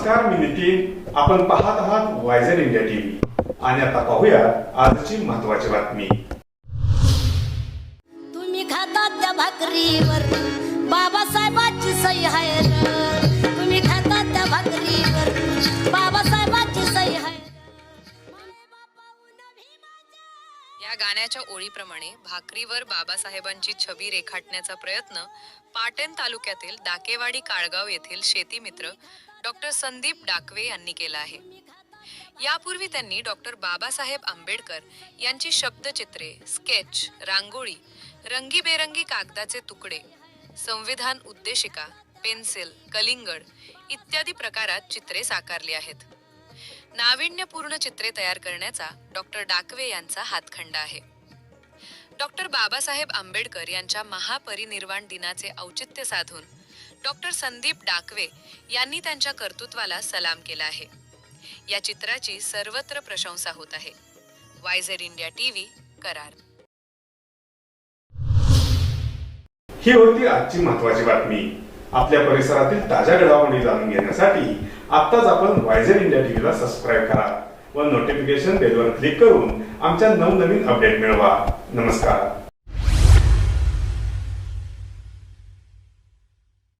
नमस्कार मी नितीन. आपण पाहत आहात वायझर इंडिया टीव्ही. आणि आता पाहूया आजची महत्वाची बातमी. तुम्ही खातात त्या भाकरीवर. बाबासाहेबांची सही आहे. तुम्ही खातात त्या भाकरीवर. बाबासाहेबांची सही आहे या गाण्याच्या ओळीप्रमाणे भाकरीवर बाबासाहेबांची छबी रेखाटण्याचा प्रयत्न पाटण तालुक्यातील दाकेवाडी काळगाव येथील शेतीमित्र डॉक्टर संदीप डाकवे यांनी केला आहे. यापूर्वी त्यांनी डॉक्टर बाबासाहेब आंबेडकर यांची शब्दचित्रे स्केच रांगोळी रंगीबेरंगी कागदाचे तुकडे संविधान उद्देशिका पेन्सिल कलिंगड इत्यादी प्रकारात चित्रे साकारली आहेत. नाविन्यपूर्ण चित्रे तयार करण्याचा डॉक्टर डाकवे यांचा हातखंड आहे. डॉक्टर बाबासाहेब आंबेडकर यांच्या महापरिनिर्वाण दिनाचे औचित्य साधून डॉक्टर संदीप डाकवे यांनी त्यांच्या कर्तृत्वाला सलाम केला आहे. या चित्राची सर्वत्र प्रशंसा होत आहे. वायझर इंडिया टीव्ही करार ही होती आजची महत्वाची बातमी. आपल्या परिसरातील ताज्या घडामोडी जाणून घेण्यासाठी आत्ताच आपण वायझर इंडिया टीव्हीला सबस्क्राईब करा व नोटिफिकेशन बेलवर क्लिक करून आमच्या नवनवीन अपडेट मिळवा. नमस्कार.